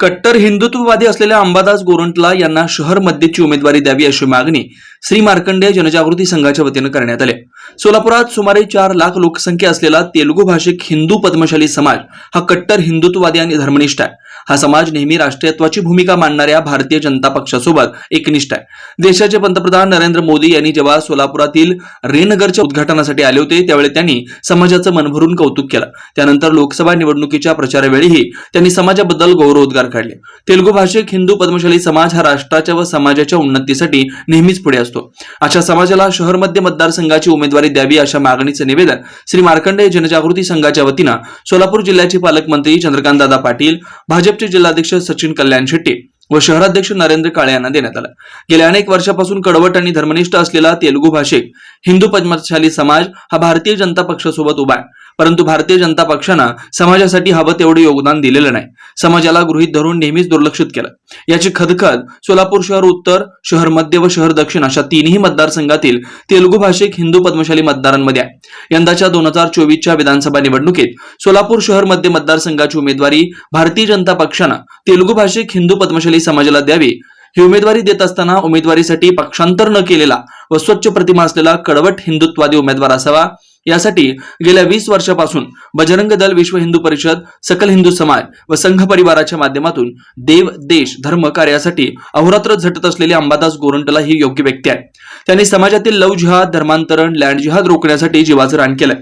कट्टर हिंदुत्ववादी असलेल्या अंबादास गोरंटला यांना शहर मध्येची उमेदवारी द्यावी अशी मागणी श्री मार्कंडेय जनजागृती संघाच्या वतीनं करण्यात आली. सोलापुरात सुमारे चार लाख लोकसंख्या असलेला तेलुगू भाषिक हिंदू पद्मशाली समाज हा कट्टर हिंदुत्ववादी आणि धर्मनिष्ठ आहे. हा समाज नेहमी राष्ट्रीयत्वाची भूमिका मांडणाऱ्या भारतीय जनता पक्षासोबत एकनिष्ठ आहे. देशाचे पंतप्रधान नरेंद्र मोदी यांनी जेव्हा सोलापुरातील रेनगरच्या उद्घाटनासाठी आले होते त्यावेळी त्यांनी समाजाचं मनभरून कौतुक केलं. त्यानंतर लोकसभा निवडणुकीच्या प्रचारावेळीही त्यांनी समाजाबद्दल गौरवोद्गार काढले. तेलुगू भाषिक हिंदू पद्मशाली समाज हा राष्ट्राच्या व समाजाच्या उन्नतीसाठी नेहमीच पुढे असतो. अशा समाजाला शहर मध्य मतदारसंघाची उमेदवारी द्यावी अशा मागणीचं निवेदन श्री मार्कंडे जनजागृती संघाच्या वतीनं सोलापूर जिल्ह्याचे पालकमंत्री चंद्रकांतदादा पाटील भाजप भाजपचे जिल्हाध्यक्ष सचिन कल्याण शेट्टी व शहराध्यक्ष नरेंद्र काळे यांना देण्यात आला. गेल्या अनेक वर्षापासून कडवट आणि धर्मनिष्ठ असलेला तेलुगू भाषिक हिंदू पद्मशाली समाज हा भारतीय जनता पक्षासोबत उभा आहे. परंतु भारतीय जनता पक्षानं समाजासाठी हवं तेवढं योगदान दिलेलं नाही. समाजाला गृहीत धरून नेहमीच दुर्लक्षित केलं. याची खदखद सोलापूर शहर उत्तर शहर मध्य व शहर दक्षिण अशा तीनही मतदारसंघातील तेलुगू भाषिक हिंदू पद्मशाली मतदारांमध्ये आहे. यंदाच्या दोन हजार चोवीसच्या विधानसभा निवडणुकीत सोलापूर शहर मध्य मतदारसंघाची उमेदवारी भारतीय जनता पक्षानं तेलुगू भाषिक हिंदू पद्मशाली समाजाला द्यावी ही उमेदवारी देत असताना उमेदवारीसाठी पक्षांतर न केलेला व स्वच्छ प्रतिमा असलेला कडवट हिंदुत्वादी उमेदवार असावा. यासाठी गेल्या वीस वर्षापासून बजरंग दल विश्व हिंदू परिषद सकल हिंदू समाज व संघ परिवाराच्या माध्यमातून देव देश धर्म कार्यासाठी अहोरात्र झटत असलेले अंबादास गोरंटला ही योग्य व्यक्ती आहे. त्यांनी समाजातील लव जिहाद धर्मांतरण लँड जिहाद रोखण्यासाठी जीवाचं रान केलंय.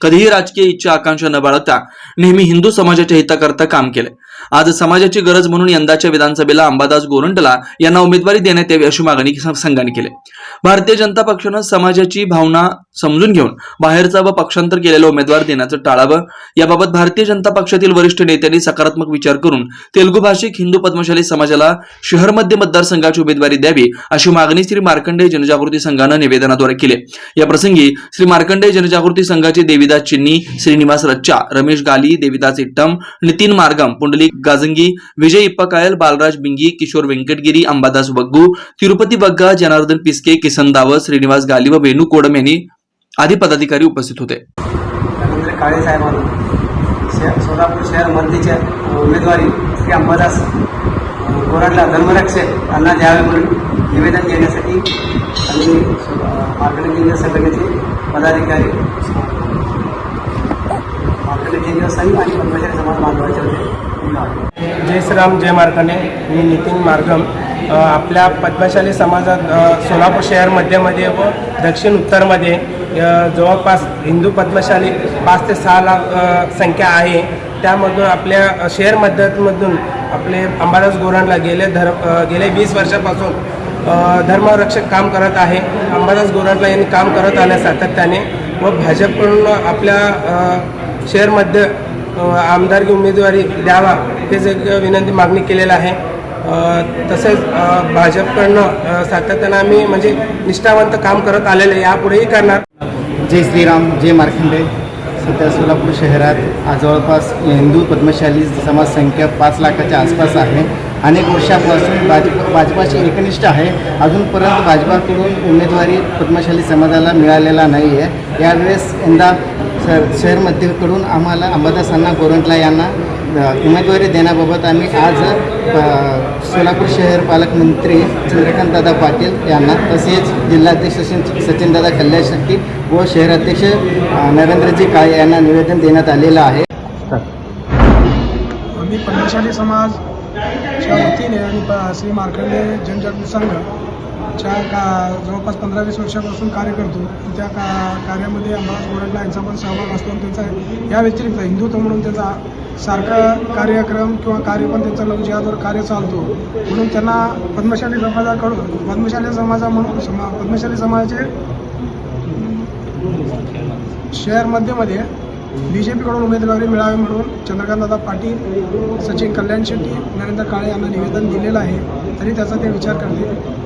कधीही राजकीय इच्छा आकांक्षा न बाळगता नेहमी हिंदू समाजाच्या हिताकरता काम केलंय. आज समाजाची गरज म्हणून यंदाच्या विधानसभेला अंबादास गोरंटला यांना उमेदवारी देण्यात यावी अशी मागणी संघाने केली भारतीय जनता पक्षानं समाजाची भावना समजून घेऊन बाहेरचा व पक्षांतर केलेला उमेदवार देण्याचं टाळावं. याबाबत भारतीय जनता पक्षातील वरिष्ठ नेत्यांनी सकारात्मक विचार करून तेलुगू भाषिक हिंदू पद्मशाली समाजाला शहर मध्य मतदारसंघाची उमेदवारी द्यावी अशी मागणी श्री मार्कंडेय जनजागृती संघानं निवेदनाद्वारे केली. या प्रसंगी श्री मार्कंडेय जनजागृती संघाचे देविदास चिन्नी श्रीनिवास रच्चा रमेश गाली देविदास इट्टम नितीन मार्गम पुंडलिक गाजंगी विजय इप्पकायल बालराज बिंगी किशोर व्यंकटगिरी अंबादास बग्गू तिरुपती बग्गा जनार्दन पिस्के किसन दावत श्रीनिवास गाली व वेणू कोडम यांनी आदी पदाधिकारी उपस्थित होते. रवींद्र काळे साहेबांना सोलापूर शहर मध्येच्या उमेदवारी श्री अंबादास कोराडला धर्मरक्षक यांना द्यावे म्हणून निवेदन देण्यासाठी आम्ही मार्कंडे केंद्र संघटनेचे पदाधिकारी मार्कंडे केंद्र संघ आणि कर्मचारी समाज बांधवाचे होते. जय श्रीराम जय मार्गाने मी नितीन मार्गम. आपल्या पद्मशाली समाजात सोलापूर शहर मध्यमध्ये व दक्षिण उत्तरमध्ये जवळपास हिंदू पद्मशाली पाच ते सहा लाख संख्या आहे. त्यामधून आपल्या अ, शहर मध्यमधून आपले अंबादास गोरांडला गेले धर्म गेले वीस वर्षापासून धर्मरक्षक काम करत आहे. अंबादास गोरांडला यांनी काम करत आल्या सातत्याने व भाजपकडून आपल्या अ, शहरमध्ये आमदारकी उमेदवारी द्यावा हेच एक विनंती मागणी केलेलं आहे. तसेच भाजपकडनं सातत्यानं आम्ही म्हणजे निष्ठावंत काम करत आलेले आहे. यापुढेही करणार. जय श्रीराम जय मार्खंडे. सध्या सोलापूर शहरात आज जवळपास हिंदू पद्मशाली समाज संख्या पाच लाखाच्या आसपास आहे. अनेक वर्षापासून भाजप भाजपाची एकनिष्ठ आहे. अजूनपर्यंत भाजपाकडून उमेदवारी पद्मशाली समाजाला मिळालेला नाही आहे यावेळेस यंदा शहर शहरमध्येकडून आम्हाला अंबादासांना गोरंटला यांना उमेदवारी देण्याबाबत आम्ही आज सोलापूर शहर पालकमंत्री चंद्रकांतदादा पाटील यांना तसेच जिल्हाध्यक्ष सचिन सचिनदादा कल्याण शेट्टी व शहराध्यक्ष नरेंद्रजी काळे यांना निवेदन देण्यात आलेलं आहे. आम्ही पद्मशाली समाजच्या वतीने आणि श्री मार्कंडे जनजागृती संघच्या का जवळपास पंधरा वीस वर्षापासून कार्य करतो. त्या का कार्यामध्ये आम्हाला गोरंटला यांचा पण सहभाग असतो त्यांचा या व्यतिरिक्त हिंदुत्व म्हणून त्याचा सारखा कार्यक्रम किंवा कार्य पण त्यांचा लव जिहादवर कार्य चालतो. म्हणून त्यांना पद्मशाली समाजाकडून पद्मशाली समाजा म्हणून समा पद्मशाली समाजाचे शहर मध्यमध्ये बी जे पीकडून उमेदवारी मिळावी म्हणून चंद्रकांतदादा पाटील सचिन कल्याण शेट्टी नरेंद्र काळे यांना निवेदन दिलेलं आहे. तरी त्याचा ते विचार करतील.